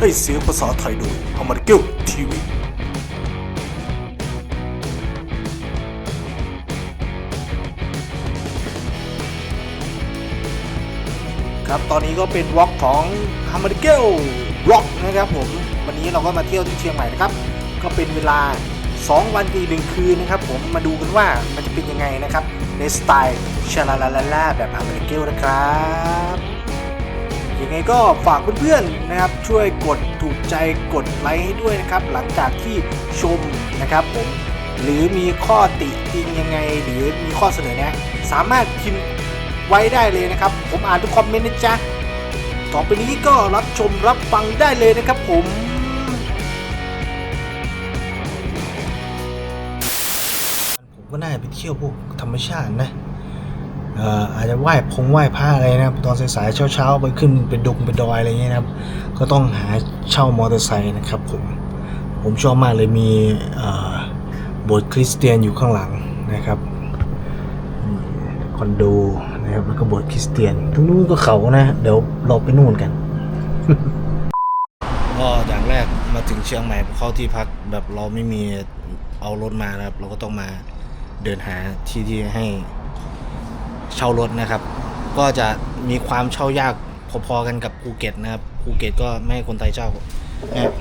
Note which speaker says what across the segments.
Speaker 1: ให้เสียงภาษาไทยโดยอมริเกลทีวีครับตอนนี้ก็เป็นวอล์กของ h a m m e r g e l Rock นะครับผม วันนี้เราก็มาเที่ยวที่เชียงใหม่นะครับ ก็เป็นเวลา 2 วันอีหนึ่งคืนนะครับผมมาดูกันว่ามันจะเป็นยังไงนะครับ ในสไตล์ชาลาลาลาลาแบบ h a m m e r g e l นะครับ ยังไงก็ฝากเพื่อนๆนะครับช่วยกดถูกใจกดไลค์ให้ด้วยนะครับ หลังจากที่ชมนะครับผมหรือมีข้อติติงยังไง หรือมีข้อเสนอแนะสามารถพิมพ์ไว้ได้เลยนะครับ ผมอ่านทุกคอมเมนต์นะจ๊ะต่อไปนี้ก็รับชมรับฟังได้เลยนะครับผมผมก็น่าจะไปเที่ยวพวกธรรมชาตินะ อาจจะไหว้พงไหว้พระอะไรนะครับ ตอนสายๆเช้าๆไปขึ้นไปดงไปดอยอะไรเงี้ยนะครับ ก็ต้องหาเช่ามอเตอร์ไซค์นะครับผม ผมชอบมากเลยมีโบสถ์คริสเตียนอยู่ข้างหลังนะครับคอนโดนะครับแล้วก็บสถ์คริสเตียนตรงนู้นก็เขานะ เดี๋ยวเราไปนู่นกันก็อย่างแรกมาถึงเชียงใหม่เข้าที่พักแบบเราไม่มีเอารถมานะครับ เราก็ต้องมาเดินหาที่ที่ให้ เช่ารถนะครับ ก็จะมีความเช่ายากพอๆกันกับภูเก็ตนะครับภูเก็ตก็ไม่ให้คนไทยเช่านะครับ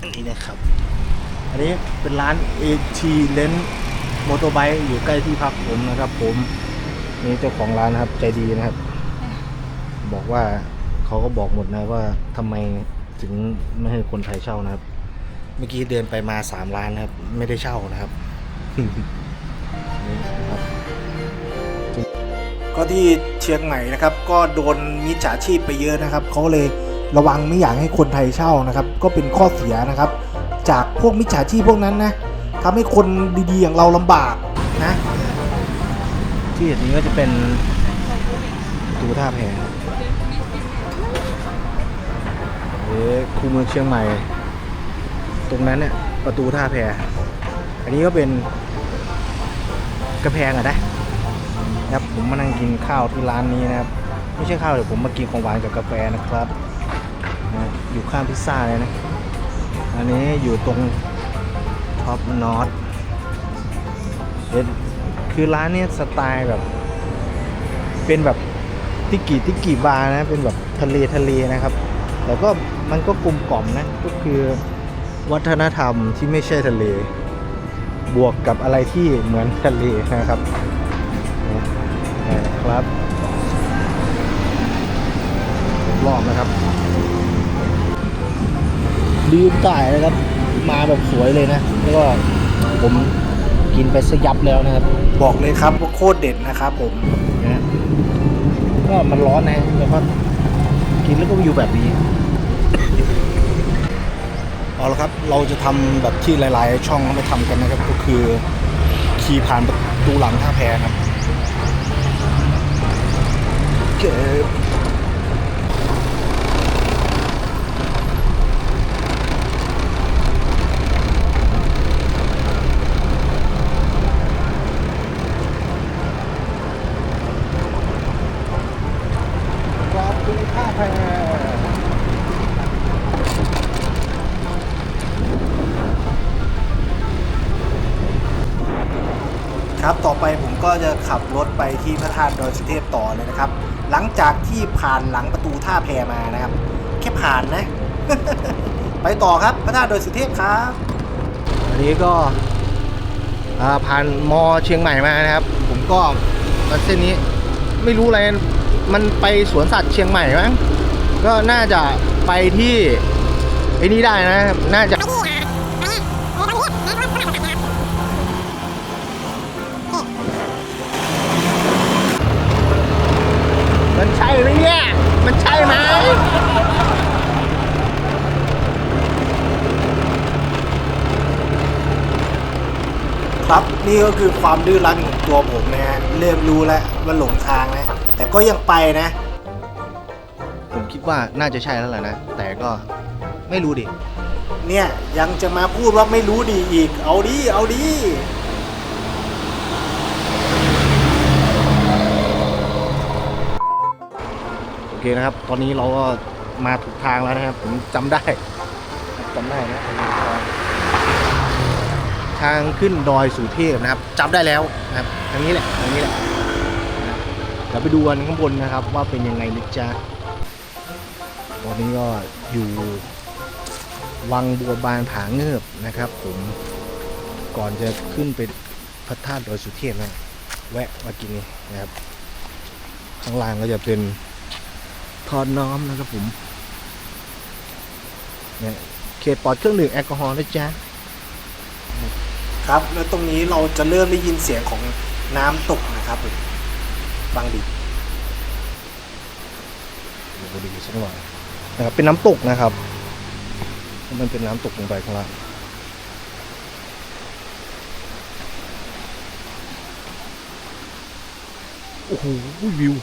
Speaker 1: อันนี้นะครับ อันนี้เป็นร้าน AT Lens มอเตอร์ไบค์อยู่ใกล้ที่พักผมนะครับ ผมนี่เจ้าของร้านนะครับใจดีนะครับ บอกว่าเขาก็บอกหมดนะว่าทำไมถึงไม่ให้คนไทยเช่านะครับ เมื่อกี้เดินไปมาสามร้านนะครับ ไม่ได้เช่านะครับ ก็ที่เชียงใหม่นะครับ ก็โดนมิจฉาชีพไปเยอะนะครับเขาเลยระวังไม่อยากให้คนไทยเช่านะครับ ก็เป็นข้อเสียนะครับ จากพวกมิจฉาชีพพวกนั้นนะทำให้คนดีๆอย่างเราลำบากนะ ที่เห็นนี้ก็จะเป็นประตูท่าแพเอ๊ะคูเมืองเชียงใหม่ ตรงนั้นเนี่ยประตูท่าแพอันนี้ก็เป็นกระแพงอะนะ ผมมานั่งกินข้าวที่ร้านนี้นะครับ ไม่ใช่ข้าวเดี๋ยวผมมากินของหวานกับกาแฟนะครับนะอยู่ข้างพิซซ่าเลยนะ อันนี้อยู่ตรงท็อปนอตคือร้านนี้สไตล์แบบ เป็นแบบติกิติกิบาร์นะ เป็นแบบทะเลทะเลนะครับ แต่ก็มันก็กลมกล่อมนะ ก็คือวัฒนธรรมที่ไม่ใช่ทะเล บวกกับอะไรที่เหมือนทะเลนะครับ ครับรอบนะครับลืมจ่ายนะครับ มาแบบสวยเลยนะ แล้วก็ผมกินไปสยับแล้วนะครับ บอกเลยครับว่าโคตรเด็ดนะครับผมนะก็มันร้อนนะแล้วก็กินแล้วก็อยู่แบบนี้เอาละครับเราจะทำแบบที่หลาย ๆ ช่องเขาไปทำกันนะครับ ก็คือขี่ผ่านประตูหลังท่าแพครับ เก็บขอบคุณท่าแพครับ ต่อไปผมก็จะขับรถไปที่พระธาตุดอยสุเทพต่อเลยนะครับ หลังจากที่ผ่านหลังประตูท่าแพมานะครับ แค่ผ่านนะ ไปต่อครับพระธาตุดอยสุเทพครับอันนี้ก็ผ่านมอเชียงใหม่มานะครับ ผมก็มาเส้นนี้ไม่รู้อะไรมันไปสวนสัตว์เชียงใหม่มั้งก็น่าจะไปที่ไอ้นี่ได้นะ น่าจะ ไหมเนี่ย มันใช่ไหมครับนี่ก็คือความดื้อรั้นของตัวผมนะฮะเริ่มรู้แล้วว่าหลงทางนะแต่ก็ยังไปนะ ผมคิดว่าน่าจะใช่แล้วแหละนะ แต่ก็ไม่รู้ดิ เนี่ยยังจะมาพูดว่าไม่รู้ดีอีก เอาดิเอาดิ เคนะครับ ตอนนี้เราก็มาถูกทางแล้วนะครับ ผมจำได้จำได้นะทางขึ้นดอยสุเทพนะครับจำได้แล้วนะครับทางนี้แหละทางนี้แหละเราไปดูกันข้างบนนะครับ ว่าเป็นยังไงนะจ๊ะตอนนี้ก็อยู่วังบัวบานผาเงือบนะครับ ผมก่อนจะขึ้นไปพระธาตุดอยสุเทพนะแวะมากินนี่นะครับ ข้างล่างก็จะเป็น ทอนน้อมนะครับผมเนี่ยเขตปลอดเครื่องดื่มแอลกอฮอล์นะจ๊ะครับ แล้วตรงนี้เราจะเริ่มได้ยินเสียงของน้ำตกนะครับผมฟังดีเดี๋ยวดูสักหน่อยนะครับเป็นน้ำตกนะครับมันเป็นน้ำตกลงไปข้างล่างโอ้โหวิว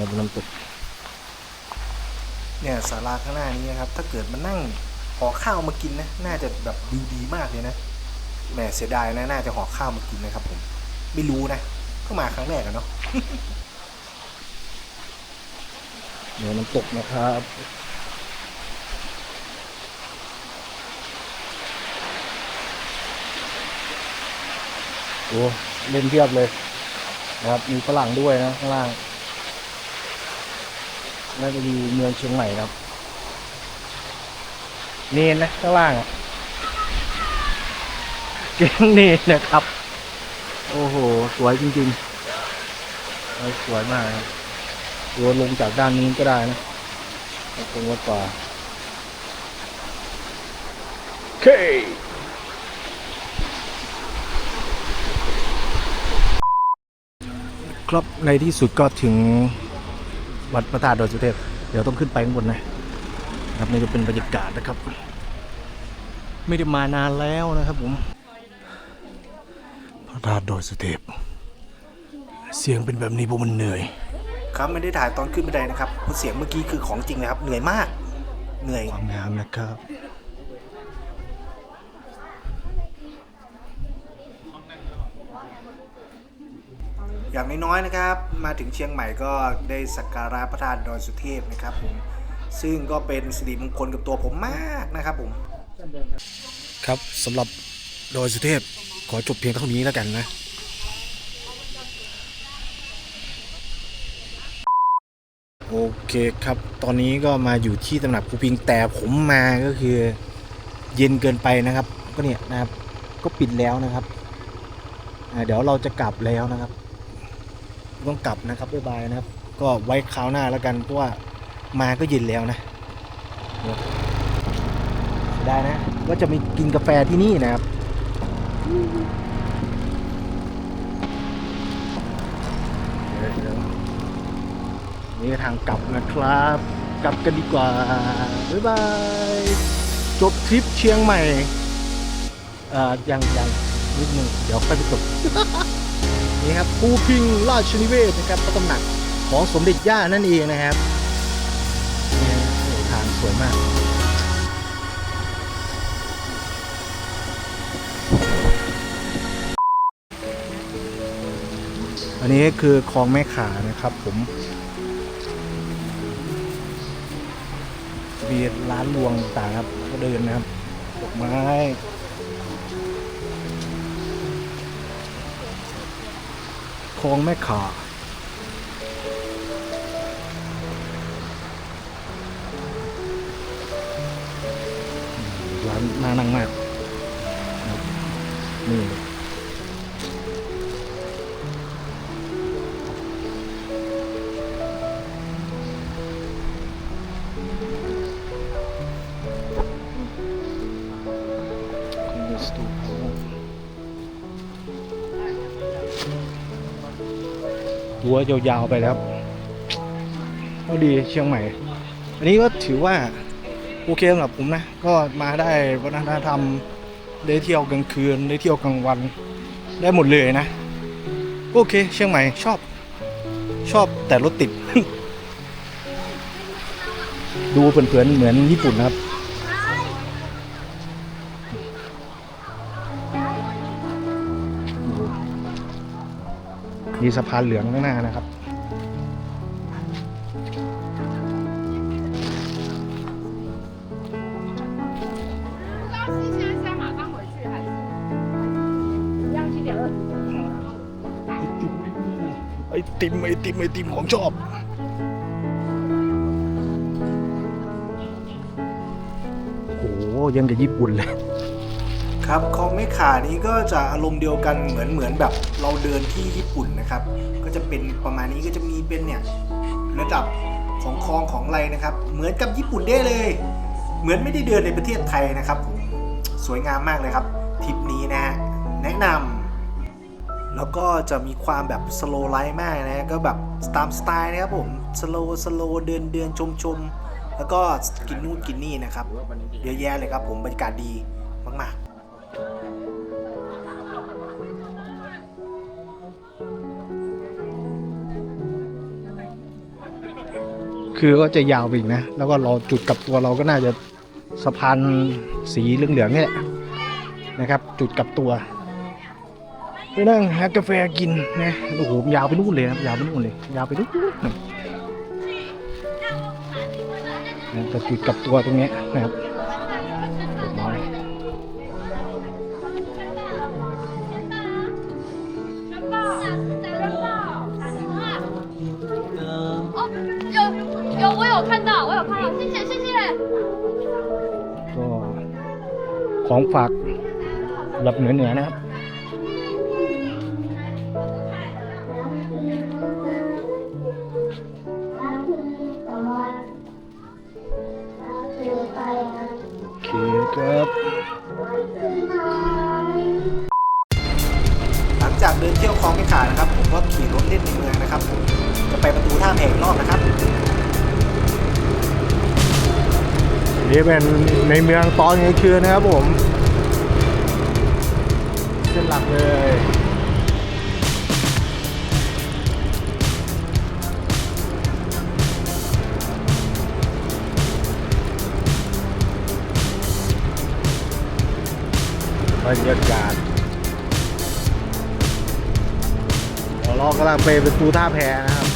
Speaker 1: เนี่ยเป็นน้ำตกเนี่ยศาลาข้างหน้านี้นะครับ ถ้าเกิดมานั่งห่อข้าวมากินนะ น่าจะแบบดีดีมากเลยนะแหมเสียดายนะ น่าจะห่อข้าวมากินนะครับ ผม ไม่รู้นะก็มาครั้งแรกอะเนาะเนี่ยน้ำตกนะครับโอ้เล่นเทียบเลยนะครับมีฝรั่งด้วยนะข้างล่าง น่าจะมีเมืองเชียงใหม่ครับ เนนนะข้างล่างอะเจียงเนนนะครับ โอ้โห สวยจริงๆเออสวยมากครับตัวลงจากด้านนี้ก็ได้นะตรงวัดป่าโอเคครับในที่สุดก็ถึง วัดพระธาตุดอยสุเทพ เดี๋ยวต้องขึ้นไปข้างบนนะครับนี่จะเป็นบรรยากาศนะครับ ไม่ได้มานานแล้วนะครับผม พระธาตุดอยสุเทพ เสียงเป็นแบบนี้พวกมันเหนื่อย
Speaker 2: ครับไม่ได้ถ่ายตอนขึ้นบันไดนะครับเพราะเสียงเมื่อกี้คือของจริงนะครับ เหนื่อยมาก เหนื่อย
Speaker 1: ความงามนะครับ
Speaker 2: อย่างน้อยๆนะครับ มาถึงเชียงใหม่ก็ได้สักการะพระธาตุดอยสุเทพนะครับผมซึ่งก็เป็นสิริมงคลกับตัวผมมากนะครับผม
Speaker 1: ครับสำหรับดอยสุเทพขอจบเพียงเท่านี้แล้วกันนะโอเคครับ ตอนนี้ก็มาอยู่ที่ตำหนักภูพิงแต่ผมมาก็คือเย็นเกินไปนะครับ ก็เนี่ยนะครับ ก็ปิดแล้วนะครับ เดี๋ยวเราจะกลับแล้วนะครับ ต้องกลับนะครับบ๊ายบายนะครับ ก็ไว้คราวหน้าแล้วกันเพราะว่ามาก็เย็นแล้วนะได้นะว่าจะมีกินกาแฟที่นี่นะครับนี่ทางกลับนะครับ กลับกันดีกว่า บ๊ายบาย จบทริปเชียงใหม่ เอ่อยังยังนิดนึง เดี๋ยวค่อยไปจบ นี่ครับภูพิงราชนิเวศนะครับพระตำหนักของสมเด็จย่านั่นเองนะครับทางสวยมากอันนี้คือคลองแม่ขานะครับผม มีร้านรวงต่างครับก็เดินนะครับดอกไม้ คลองแม่ขาร้านน่านั่งมาก นี่ รั้วยาวๆไปแล้วก็ดีเชียงใหม่ อันนี้ก็ถือว่าโอเคสำหรับผมนะ ก็มาได้วัฒนธรรมได้เที่ยวกลางคืนได้เที่ยวกลางวัน ได้หมดเลยนะ โอเค เชียงใหม่ชอบ ชอบแต่รถติด ดูเผินๆเหมือนญี่ปุ่นนะครับ มีสะพานเหลืองข้างหน้านะครับ ไอติมไอติมไอติมของชอบโหยังกับญี่ปุ่นเลย
Speaker 3: ครับคองไม่ขานี้ก็จะอารมณ์เดียวกันเหมือนเหมือนแบบเราเดินที่ญี่ปุ่นนะครับ ก็จะเป็นประมาณนี้ก็จะมีเป็นเนี่ยระดับของคลองของไรนะครับ เหมือนกับญี่ปุ่นได้เลย เหมือนไม่ได้เดินในประเทศไทยนะครับผมสวยงามมากเลยครับทริปนี้นะฮะแนะนำแล้วก็จะมีความแบบสโลไลฟ์มากนะก็แบบตามสไตล์นะครับผมสโลสโลเดินเดินชมชมแล้วก็กินนู่นกินนี่นะครับเยอะแยะเลยครับผมบรรยากาศดีมาก ๆ
Speaker 1: คือก็จะยาวไปอีกนะ แล้วก็เราจุดกับตัวเราก็น่าจะสะพานสีเหลืองๆนี่แหละนะครับ จุดกับตัวไปนั่งหากาแฟกินนะโอ้โหยาวไปนู่นเลยครับยาวไปนู่นเลย ยาวไปนู่นนะแต่จุดกับตัวตรงนี้นะครับ ของฝากแบบเหนือๆนะครับ โอเคครับ
Speaker 3: หลังจากเดินเที่ยวคลองไม่ขาดนะครับ ผมก็ขี่รถเล่นในเมืองนะครับ จะไปประตูท่าแพอีกรอบนะครับ
Speaker 1: นี่เป็นในเมืองตอนกลางคืนนะครับผมเส้นหลักเลยบรรยากาศเรากำลังไปประตูท่าแพนะครับ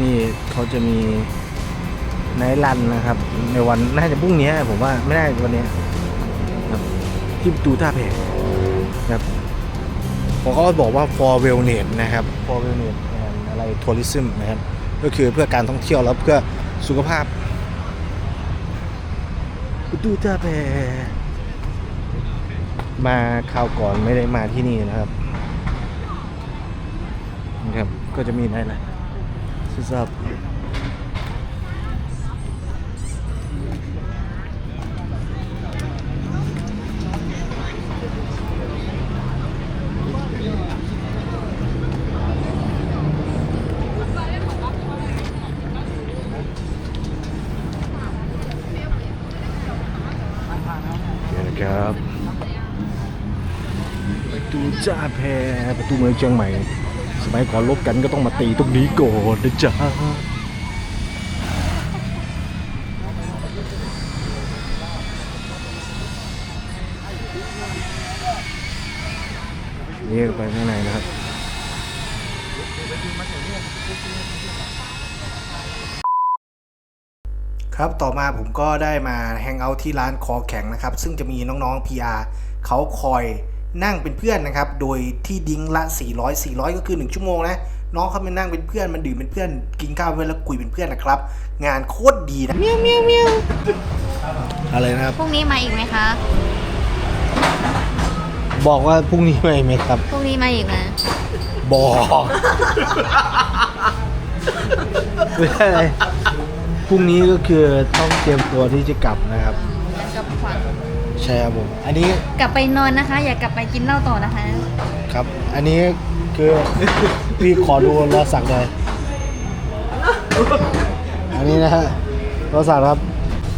Speaker 1: ที่นี่เขาจะมีไนท์รันนะครับ ในวันน่าจะพรุ่งนี้ผมว่าไม่ได้วันนี้ครับที่ประตูท่าแพครับผมก็บอกว่า for wellness นะครับ for wellness and อะไร tourism นะครับ ก็คือเพื่อการท่องเที่ยวแล้วเพื่อสุขภาพประตูท่าแพมาคราวก่อนไม่ได้มาที่นี่นะครับนะครับ ก็จะมีไนท์รัน What's up?
Speaker 4: Yeah, ประตูจ้าแพรประตูเมืองเชียงใหม่ สมัยก่อนลบกันก็ต้องมาตีตรงนี้ก่อนนะจ๊ะนี่ไปข้างในนะครับ
Speaker 1: ครับต่อมาผมก็ได้มาแฮงเอาท์ที่ร้านคอแข็งนะครับ ซึ่งจะมีน้องๆ PR เขาคอย นั่งเป็นเพื่อนนะครับ โดยที่ดิ้งละ 400 400 ก็คือ 1 ชั่วโมงนะ น้องเขามานั่งเป็นเพื่อน มันดื่มเป็นเพื่อน กินข้าวเว้นแล้วคุยเป็นเพื่อนนะครับ งานโคตรดีนะ
Speaker 5: อะไรนะครับ
Speaker 6: พรุ่งนี้มาอีกไหมคะ
Speaker 5: บอกว่าพรุ่งนี้ไม่ไหมครับ
Speaker 6: พรุ่งนี้มาอีกนะ
Speaker 5: บอก ไม่ใช่อะไรพรุ่งนี้ก็คือต้องเตรียมตัวที่จะกลับนะครับ
Speaker 6: ยังกับขวัญ
Speaker 5: ใช่ครับผมอันนี้
Speaker 6: กลับไปนอนนะคะ อย่ากลับไปกินเหล้าต่อนะคะ
Speaker 5: ครับ อันนี้คือ พี่ขอดูรอสักหน่อยอันนี้นะฮะรอสักครับ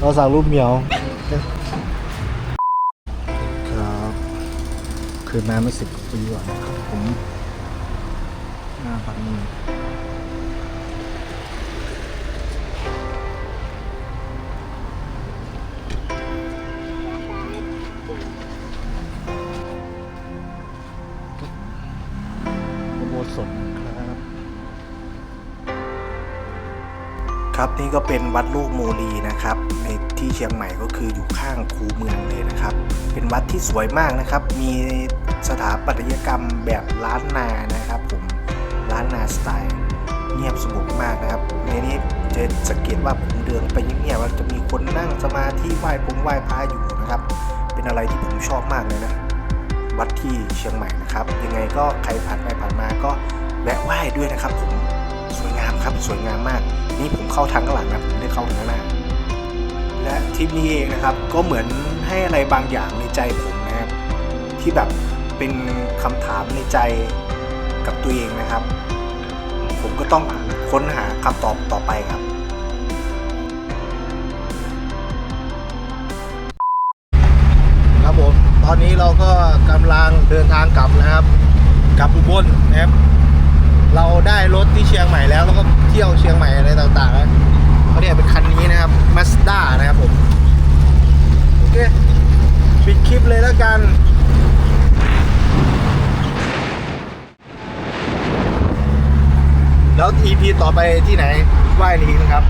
Speaker 5: รอสักรูปเหมียวครับคือมาไม่สิบปีก่อนนะครับผมหน้าปักมื
Speaker 1: ก็เป็นวัดลูกโมลีนะครับ ในที่เชียงใหม่ก็คืออยู่ข้างคูเมืองเลยนะครับ เป็นวัดที่สวยมากนะครับ มีสถาปัตยกรรมแบบล้านนานะครับผมล้านนาสไตล์เงียบสงบมากนะครับ ในนี้จะสังเกตว่าผมเดินไปเงียบๆว่าจะมีคนนั่งสมาธิไหว้พงไหว้พระอยู่นะครับ เป็นอะไรที่ผมชอบมากเลยนะวัดที่เชียงใหม่นะครับ ยังไงก็ใครผ่านไปผ่านมาก็แวะไหว้ด้วยนะครับผมสวยงามครับสวยงามมาก นี่ผมเข้าทางหลังนะผมไม่ได้เข้าทางหน้า และทริปนี้เองนะครับ ก็เหมือนให้อะไรบางอย่างในใจผมนะครับที่แบบเป็นคำถามในใจกับตัวเองนะครับ ผมก็ต้องค้นหาคำตอบต่อไปครับ
Speaker 5: ครับผมตอนนี้เราก็กำลังเดินทางกลับนะครับ กลับอุบลนะครับ เราได้รถที่เชียงใหม่แล้วแล้วก็เที่ยวเชียงใหม่อะไรต่างๆแล้วเขาเนี่ยเป็นคันนี้นะครับมาสด้านะครับผมโอเคปิดคลิปเลยแล้วกันแล้ว EP ต่อไปที่ไหนว่ายนี้นะครับ